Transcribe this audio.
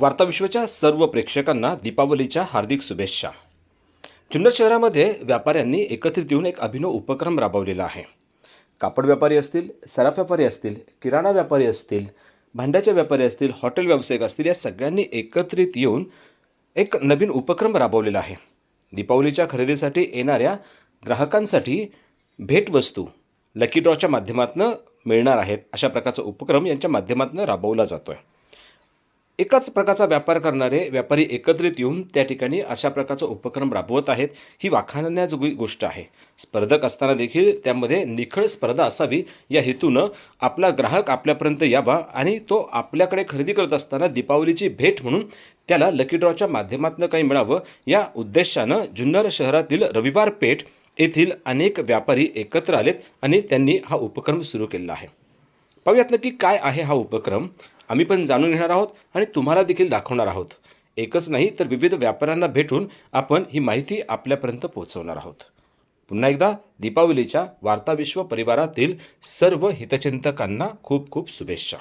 वार्ताविश्वाच्या सर्व प्रेक्षकांना दीपावलीच्या हार्दिक शुभेच्छा. जुन्नर शहरामध्ये व्यापाऱ्यांनी एकत्रित येऊन एक अभिनव उपक्रम राबवलेला आहे. कापड व्यापारी असतील सराफ व्यापारी असतील किराणा व्यापारी असतील भांड्याचे व्यापारी असतील हॉटेल व्यावसायिक असतील या सगळ्यांनी एकत्रित येऊन एक नवीन उपक्रम राबवलेला आहे. दीपावलीच्या खरेदीसाठी येणाऱ्या ग्राहकांसाठी भेटवस्तू लकी ड्रॉच्या माध्यमातून मिळणार आहेत. अशा प्रकारचा उपक्रम यांच्या माध्यमातून राबवला जातो आहे एकाच प्रकारचा व्यापार करणारे व्यापारी एकत्रित येऊन त्या ठिकाणी अशा प्रकारचा उपक्रम राबवत आहेत ही वाखाणण्याजोगी गोष्ट आहे. स्पर्धक असताना देखील त्यामध्ये निखळ स्पर्धा असावी या हेतूनं आपला ग्राहक आपल्यापर्यंत यावा आणि तो आपल्याकडे खरेदी करत असताना दीपावलीची भेट म्हणून त्याला लकी ड्रॉच्या माध्यमातून काही मिळावं या उद्देशानं जुन्नर शहरातील रविवार पेठ येथील अनेक व्यापारी एकत्र आलेत आणि त्यांनी हा उपक्रम सुरू केलेला आहे. पाहूयात नक्की काय आहे हा उपक्रम? आम्ही पण जाणून घेणार आहोत आणि तुम्हाला देखील दाखवणार आहोत. एकच नाही तर विविध व्यापाऱ्यांना भेटून आपण ही माहिती आपल्यापर्यंत पोहोचवणार आहोत. पुन्हा एकदा दीपावलीच्या वार्ताविश्व परिवारातील सर्व हितचिंतकांना खूप खूप शुभेच्छा.